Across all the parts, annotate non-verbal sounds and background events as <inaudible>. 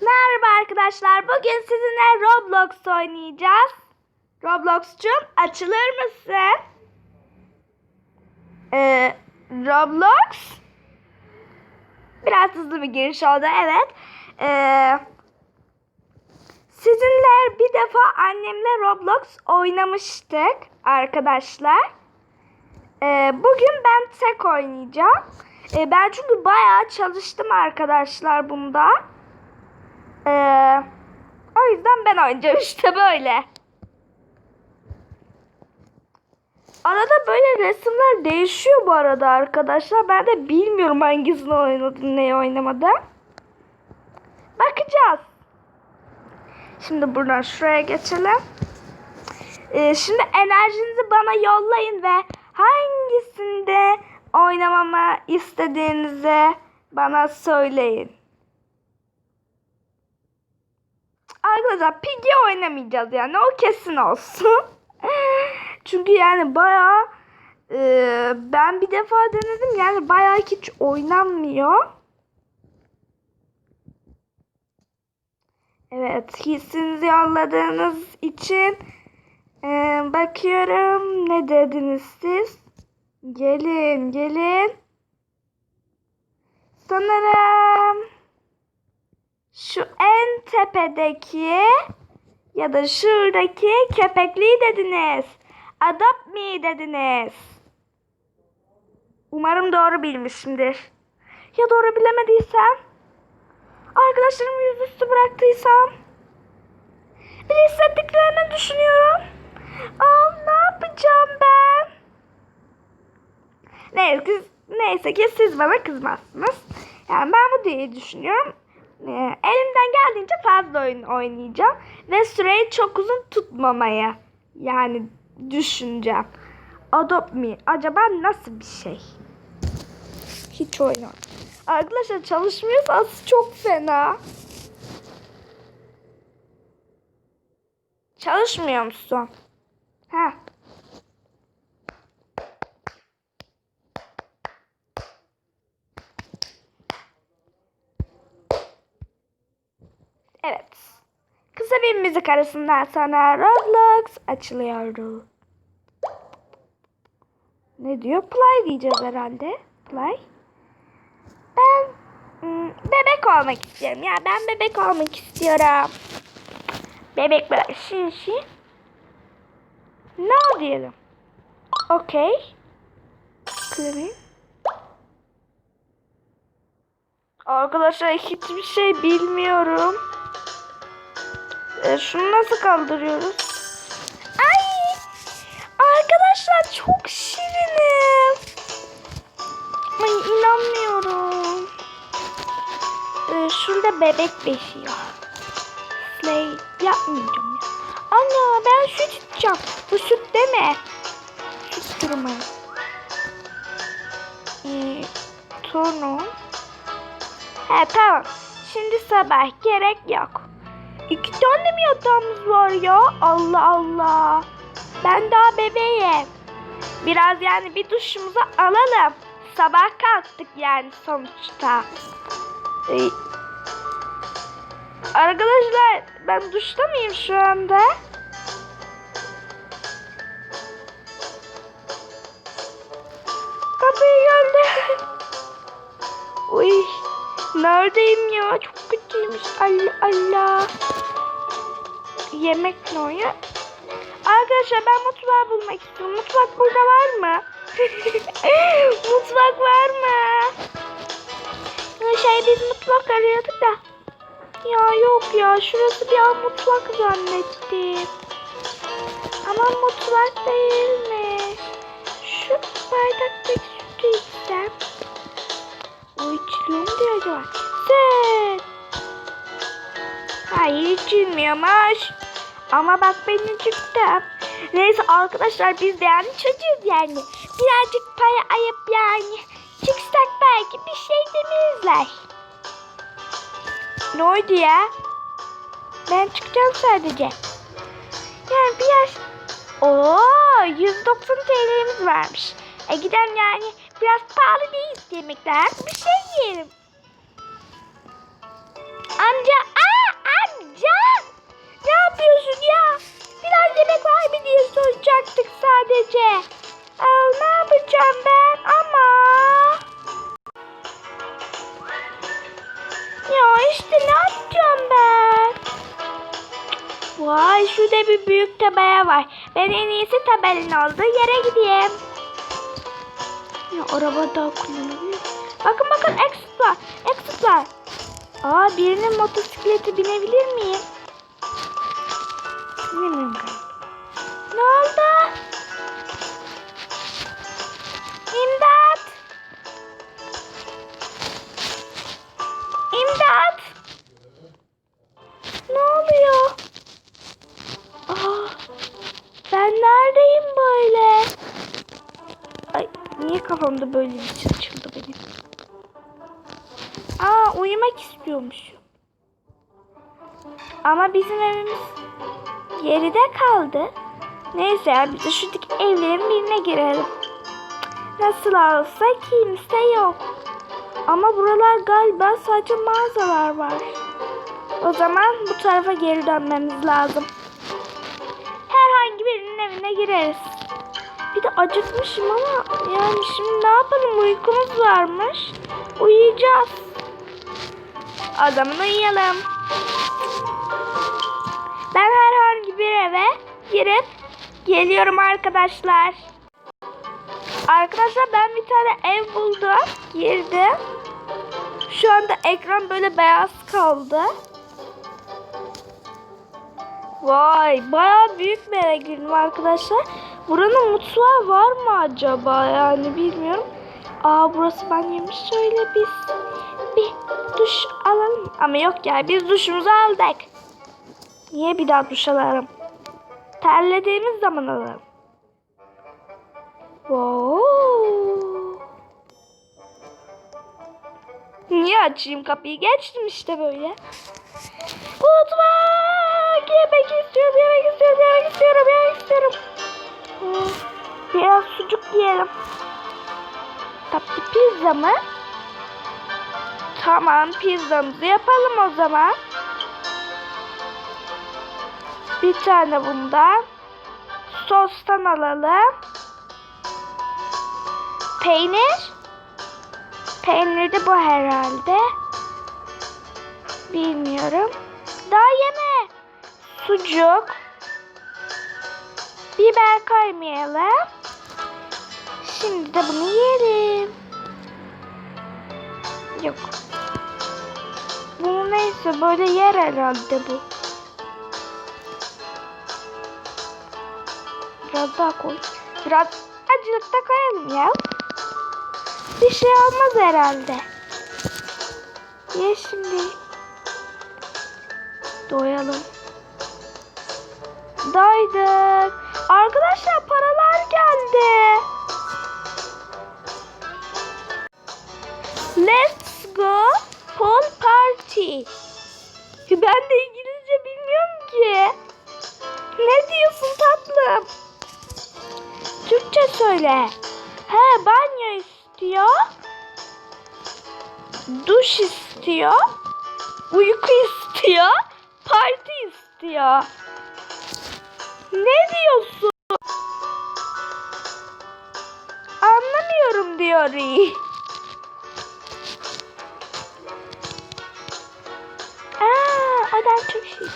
Merhaba arkadaşlar. Bugün sizinle Roblox oynayacağız. Roblox'cum açılır mısın? Ee, Roblox. Biraz hızlı bir giriş oldu evet. Ee, sizinle bir defa annemle Roblox oynamıştık arkadaşlar. Ee, bugün ben tek oynayacağım. Ee, ben çünkü bayağı çalıştım arkadaşlar bunda. Ee, o yüzden ben oynayacağım <laughs> işte böyle. Arada böyle resimler değişiyor bu arada arkadaşlar. Ben de bilmiyorum hangisini oynadım, neyi oynamadım. Bakacağız. Şimdi buradan şuraya geçelim. Ee, şimdi enerjinizi bana yollayın ve hangisinde oynamamı istediğinizi bana söyleyin. Arkadaşlar Piggy oynamayacağız yani o kesin olsun. <laughs> Çünkü yani bayağı e, ben bir defa denedim yani bayağı hiç oynanmıyor. Evet hissinizi yolladığınız için e, bakıyorum ne dediniz siz? Gelin gelin. Sanırım şu en tepedeki ya da şuradaki köpekliği dediniz. Adopt me dediniz. Umarım doğru bilmişimdir. Ya doğru bilemediysem? Arkadaşlarım yüzüstü bıraktıysam? Bir hissettiklerini düşünüyorum. Aa, ne yapacağım ben? Neyse, neyse ki siz bana kızmazsınız. Yani ben bu diye düşünüyorum. Ee, elimden geldiğince fazla oyun oynayacağım. Ve süreyi çok uzun tutmamaya yani düşüneceğim. Adopt Me acaba nasıl bir şey? Hiç oynamadım. Arkadaşlar çalışmıyorsa çok fena. Çalışmıyor musun? Ha. Evet. Kısa bir müzik arasından sonra Roblox açılıyor. Ne diyor? Play diyeceğiz herhalde. Play. Ben hmm, bebek olmak istiyorum. Ya ben bebek olmak istiyorum. Bebek böyle şin şin. No diyelim. Okey. Claim. Arkadaşlar hiçbir şey bilmiyorum. E, şunu nasıl kaldırıyoruz? Ay! Arkadaşlar çok şirinim. Ay inanmıyorum. E, şurada bebek beşiyor. Slay yapmayacağım ya. Ana ben süt içeceğim. Bu süt deme. Süt durumu. E, turnu. He tamam. Şimdi sabah gerek yok. İki tane mi yatağımız var ya? Allah Allah. Ben daha bebeğim. Biraz yani bir duşumuzu alalım. Sabah kalktık yani sonuçta. Arkadaşlar ben duşta mıyım şu anda? Neredeyim ya? Çok kötüymüş. Allah Allah. Yemek ne ya? Arkadaşlar ben mutfağı bulmak istiyorum. Mutfak burada var mı? <laughs> mutfak var mı? Şey biz mutfak arıyorduk da. Ya yok ya şurası bir an mutfak zannettim. Ama mutfak değilmiş. Şu bardaktaki sütü. O içiliyor mu diye acaba? Süt. Hayır içilmiyormuş. Ama bak ben acıktım. Neyse arkadaşlar biz de yani çocuğuz yani. Birazcık para ayıp yani. Çıksak belki bir şey demezler. Ne oldu ya? Ben çıkacağım sadece. Yani biraz... Oo 190 TL'miz varmış. E gidelim yani Biraz pahalı değil yemekler. Bir şey yiyelim. Amca, aa amca! Ne yapıyorsun ya? Biraz yemek var mı diye soracaktık sadece. Ee, ne yapacağım ben? Ama... Ya işte ne yapacağım ben? Vay şurada bir büyük tabela var. Ben en iyisi tabelanın olduğu yere gideyim. Ya araba daha kullanılıyor. Bakın bakın. Exit var. Aa birinin motosikleti binebilir miyim? Binemiyorum galiba. Ne oldu? Niye kafamda böyle bir şey benim? Aa uyumak istiyormuş. Ama bizim evimiz geride kaldı. Neyse ya biz de şuradaki evlerin birine girelim. Nasıl olsa kimse yok. Ama buralar galiba sadece mağazalar var. O zaman bu tarafa geri dönmemiz lazım. Herhangi birinin evine gireriz. Bir de acıkmışım ama yani şimdi ne yapalım uykumuz varmış. Uyuyacağız. O zaman uyuyalım. Ben herhangi bir eve girip geliyorum arkadaşlar. Arkadaşlar ben bir tane ev buldum. Girdim. Şu anda ekran böyle beyaz kaldı. Vay bayağı büyük bir eve girdim arkadaşlar. Buranın mutfağı var mı acaba yani bilmiyorum. Aa burası banyomuş. Şöyle biz bir duş alalım. Ama yok ya biz duşumuzu aldık. Niye bir daha duş alalım? Terlediğimiz zaman alalım. Wow. Niye açayım kapıyı? Geçtim işte böyle. Mutfak! Yemek istiyorum, yemek istiyorum, yemek istiyorum, yemek istiyorum. Biraz sucuk yiyelim. Tatlı pizza mı? Tamam pizzamızı yapalım o zaman. Bir tane bundan. Sostan alalım. Peynir. Peynir de bu herhalde. Bilmiyorum. Daha yeme. Sucuk. Biber koymayalım. Şimdi de bunu yiyelim. Yok. Bu neyse böyle yer herhalde bu. Biraz daha koy. Biraz acılık da koyalım ya. Bir şey olmaz herhalde. Ye şimdi. Doyalım. Doyduk. Arkadaşlar paralar geldi. Let's go pool party. Ben de İngilizce bilmiyorum ki. Ne diyorsun tatlım? Türkçe söyle. He banyo istiyor. Duş istiyor. Uyku istiyor. Parti istiyor. Ne diyorsun? Anlamıyorum diyor. Aa, odan çok şey.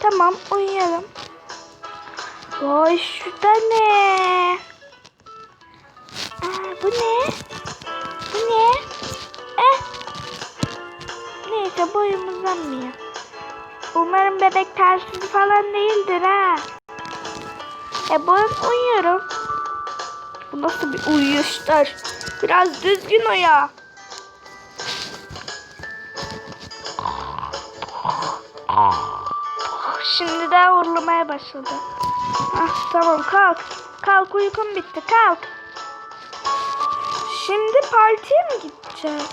Tamam uyuyalım. Vay şurada ne? Aa, bu ne? Bu ne? Eh. Neyse boyum uzanmıyor. Umarım bebek telsizi falan değildir ha. E boyum uyuyorum. Bu nasıl bir uyuyuştur? Biraz düzgün uyu. Şimdi de horlamaya başladı. Ah tamam kalk. Kalk uykum bitti kalk. Şimdi partiye mi gideceğiz?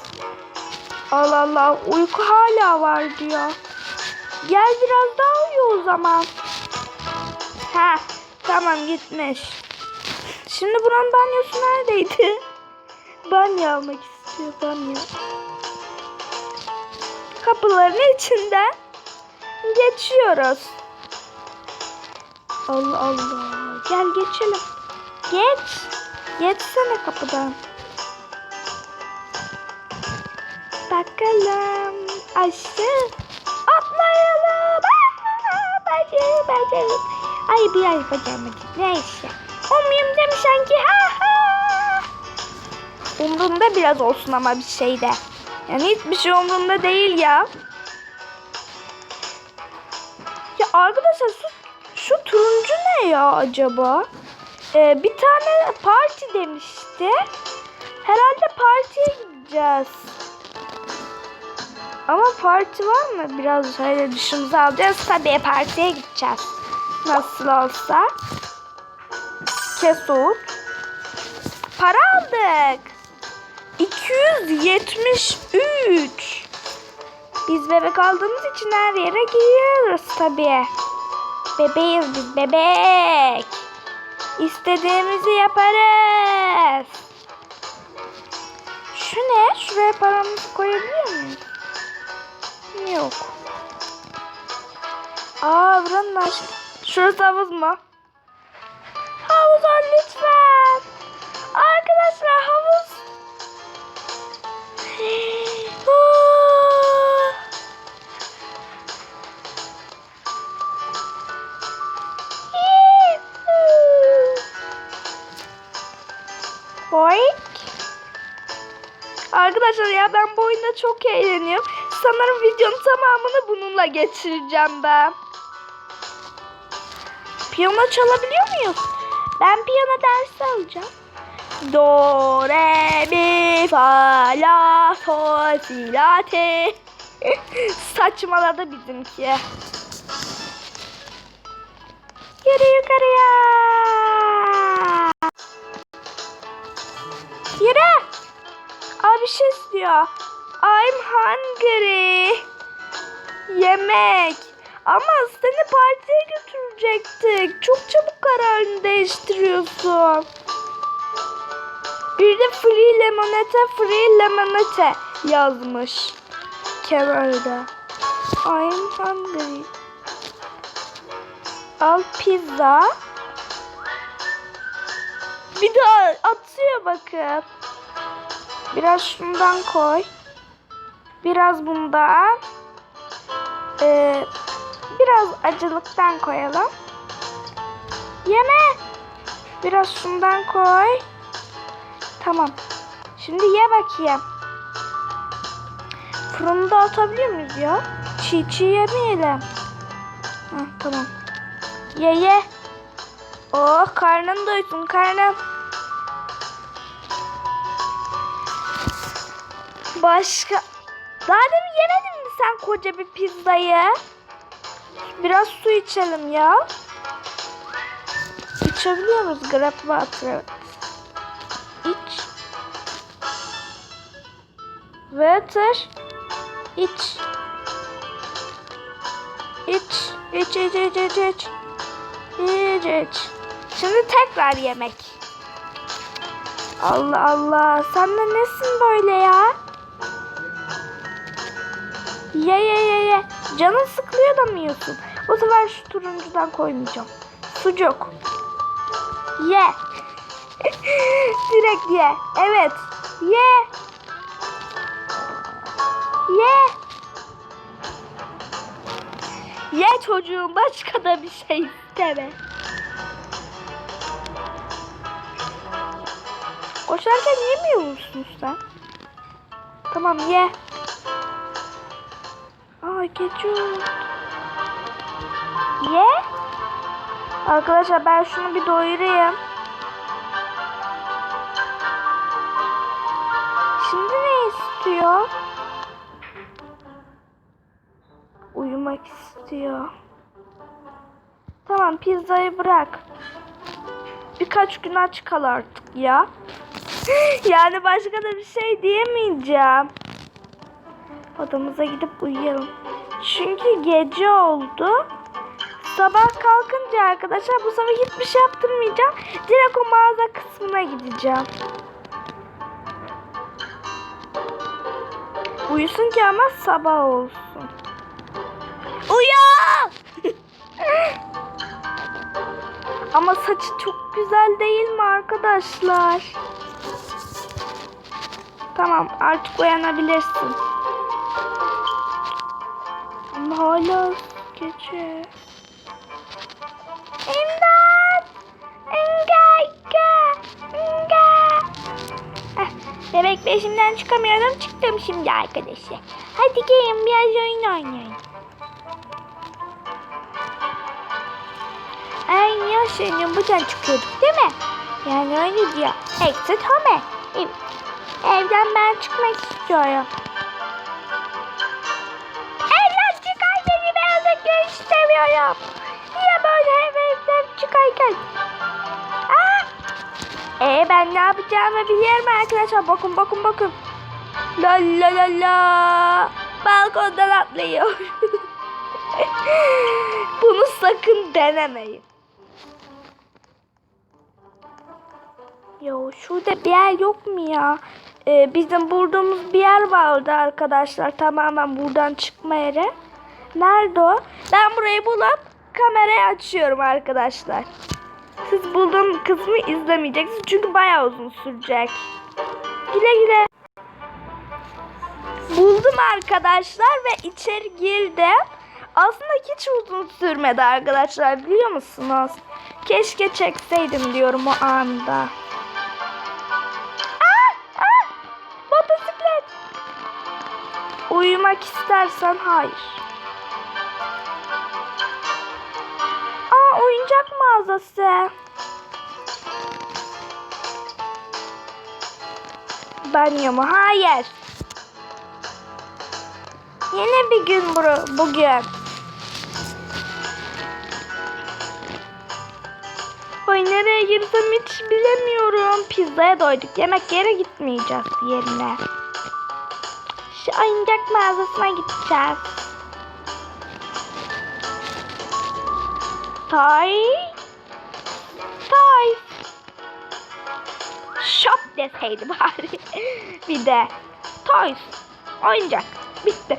Allah Allah uyku hala var diyor. Gel biraz daha uyu o zaman. Ha tamam gitmiş. Şimdi buranın banyosu neredeydi? <laughs> Banyo almak istiyor banyo. Kapıların içinden geçiyoruz. Allah Allah. Gel geçelim. Geç. Geçsene kapıdan. Bakalım. aşağı atlayalım. Aa, Bacım bacım. Ay bir ay bacamadım. Neyse. Olmayayım demiş sanki. Ha ha. Umrunda biraz olsun ama bir şeyde. Yani hiçbir şey umrunda değil ya. Ya arkadaşlar şu, şu turuncu ne ya acaba? Ee, bir tane parti demişti. Herhalde partiye gideceğiz. Ama parti var mı? Biraz şöyle dışımıza alacağız. Tabii partiye gideceğiz. Nasıl olsa. Kesut. Para aldık. 273. Biz bebek aldığımız için her yere giyiyoruz tabii. Bebeğiz biz bebek. İstediğimizi yaparız. Şu ne? Şuraya paramızı koyabiliyor muyuz? Yok. Aa buranın aç. Şurası havuz mu? Havuz lütfen. Arkadaşlar havuz. <gasps> Boink. Arkadaşlar ya ben bu oyunda çok eğleniyorum. Sanırım videonun tamamını bununla geçireceğim ben. Piyano çalabiliyor muyuz? Ben piyano dersi alacağım. Do, re, mi, fa, la, sol, si, la, te. <laughs> Saçmaladı bizimki. Yürü yukarıya. Yürü. Abi bir şey istiyor. I'm hungry. Yemek. Ama seni partiye götürecektik. Çok çabuk kararını değiştiriyorsun. Bir de free lemonade, free lemonade yazmış. Kenarda. I'm hungry. Al pizza. Bir daha atıyor bakın. Biraz şundan koy. Biraz bundan. Ee, biraz acılıktan koyalım. Yeme. Biraz şundan koy. Tamam. Şimdi ye bakayım. Fırında atabiliyor muyuz ya? Çiğ çiğ yemeyelim. Heh, tamam. Ye ye. Oh karnın doysun karnın. Başka... Daha demin yemedin mi sen koca bir pizzayı? Biraz su içelim ya. İçebiliyor muyuz? Grab water. evet. İç. Water. İç. İç. İç, iç, iç, iç, iç. İç, iç. Şimdi tekrar yemek. Allah Allah. Sen de nesin böyle ya? Ye ye ye ye. Canın sıkılıyor da mı yiyorsun? Bu sefer şu turuncudan koymayacağım. Sucuk. Ye. <laughs> Direkt ye. Evet. Ye. Ye. Ye çocuğum. Başka da bir şey isteme. Koşarken yemiyor musun sen? Tamam ye. Gece. Ye. Arkadaşlar ben şunu bir doyurayım. Şimdi ne istiyor? Uyumak istiyor. Tamam pizzayı bırak. Birkaç gün aç kal artık ya. <laughs> yani başka da bir şey diyemeyeceğim. Odamıza gidip uyuyalım. Çünkü gece oldu. Sabah kalkınca arkadaşlar bu sefer hiçbir şey yaptırmayacağım. Direkt o mağaza kısmına gideceğim. Uyusun ki ama sabah olsun. Uyan! <laughs> ama saçı çok güzel değil mi arkadaşlar? Tamam artık uyanabilirsin. Gece. İmdat! İmga! İmga! Ah, bebek peşimden çıkamıyorum. Çıktım şimdi arkadaşlar. Hadi gelin biraz oyun oynayalım. Ay ya senin buradan çıkıyorduk değil mi? Yani öyle diyor. Exit home. Evden ben çıkmak istiyorum. İstemiyorum. Niye böyle ev evden çıkarken? Aa! Ee ben ne yapacağımı biliyorum arkadaşlar. Bakın bakın bakın. La la la la. Balkondan atlıyor. <laughs> Bunu sakın denemeyin. Yo şurada bir yer yok mu ya? Ee, bizim bulduğumuz bir yer vardı arkadaşlar. Tamamen buradan çıkma yeri. Nerede o? Ben burayı bulup kamerayı açıyorum arkadaşlar. Siz bulduğum kısmı izlemeyeceksiniz. Çünkü bayağı uzun sürecek. Güle güle. Buldum arkadaşlar ve içeri girdim. Aslında hiç uzun sürmedi arkadaşlar biliyor musunuz? Keşke çekseydim diyorum o anda. Uyumak istersen hayır. Oyuncak mağazası. Banyo mu? Hayır. Yine bir gün bro bugün. Ay nereye girsem hiç bilemiyorum. Pizzaya doyduk. Yemek yere gitmeyeceğiz yerine. Şu oyuncak mağazasına gideceğiz. Toy. Toy. Shop deseydi bari. bir de toys. Oyuncak. Bitti.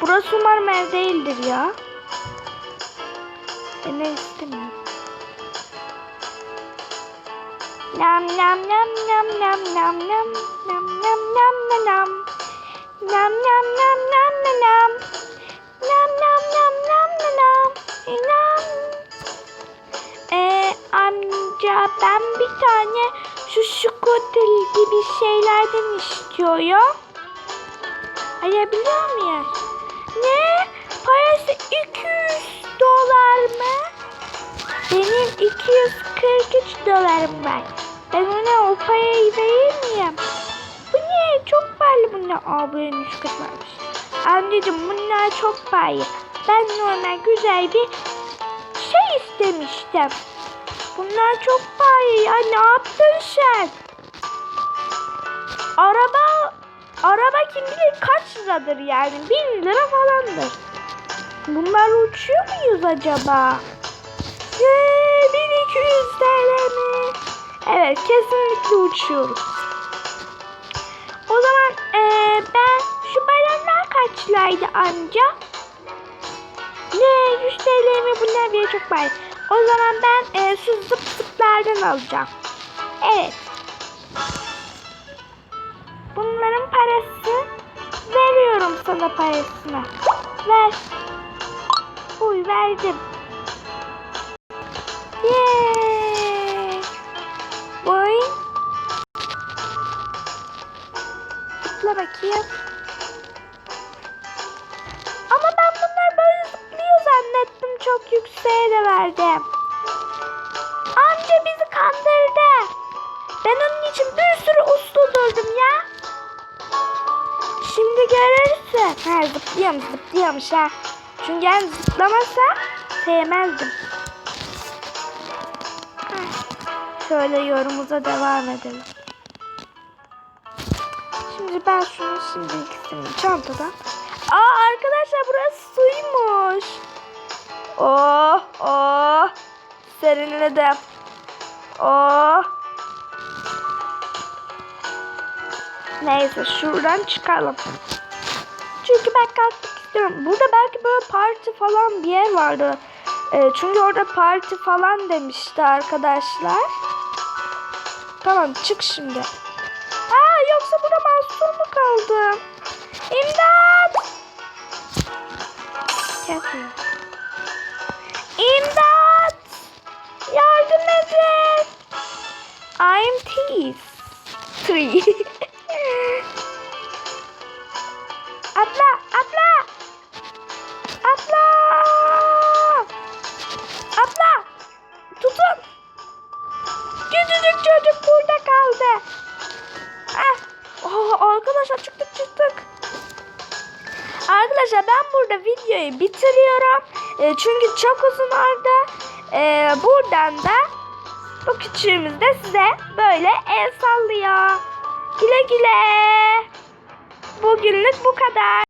Burası umarım ev değildir ya. Ben ev istemiyorum. Nam nam nam nam nam nam nam nam nam nam nam nam nam nam nam nam nam nam nam nam nam nam nam ee, amca ben bir tane şu şukotel gibi şeylerden istiyorum. Alabiliyor muyuz? Ne? Parası 200 dolar mı? Benim 243 dolarım var. Ben ona o parayı verir miyim? Bu ne? Çok pahalı bunlar. Aa üç kat varmış. Anneciğim bunlar çok pahalı. Ben normal güzel bir şey istemiştim. Bunlar çok pahalı ya. Ne yaptın sen? Araba araba kim bilir kaç liradır yani? Bin lira falandır. Bunlarla uçuyor muyuz acaba? Eee 1200 TL mi? Evet kesinlikle uçuyoruz. O zaman eee, ben balonlar kaç liraydı amca? Ne 100 TL mi bunlar bile çok pahalı. O zaman ben eee, şu zıp zıplardan alacağım. Evet. Bunların parası veriyorum sana parasını. Ver. Uy verdim. Yeee. Boy. Zıpla bakayım. Çok yükseğe de verdim. Amca bizi kandırdı. Ben onun için bir sürü uslu durdum ya. Şimdi görürsün. Ha zıplıyormuş zıplıyormuş ha. Çünkü yani zıplamasa sevmezdim. Şöyle yorumuza devam edelim. Şimdi ben şunu şimdi ikisini çantadan. Aa arkadaşlar burası suymuş. Oh oh. Serinledim. Oh. Neyse şuradan çıkalım. Çünkü ben kalkmak istiyorum. Burada belki böyle parti falan bir yer vardı. Ee, çünkü orada parti falan demişti arkadaşlar. Tamam çık şimdi. Aa yoksa burada mahsur mu kaldım? İmdat! çıktık İmdat! Yardım edin! I'm thief. Three. <laughs> çünkü çok uzun oldu. E, buradan da bu küçüğümüz de size böyle el sallıyor. Güle güle. Bugünlük bu kadar.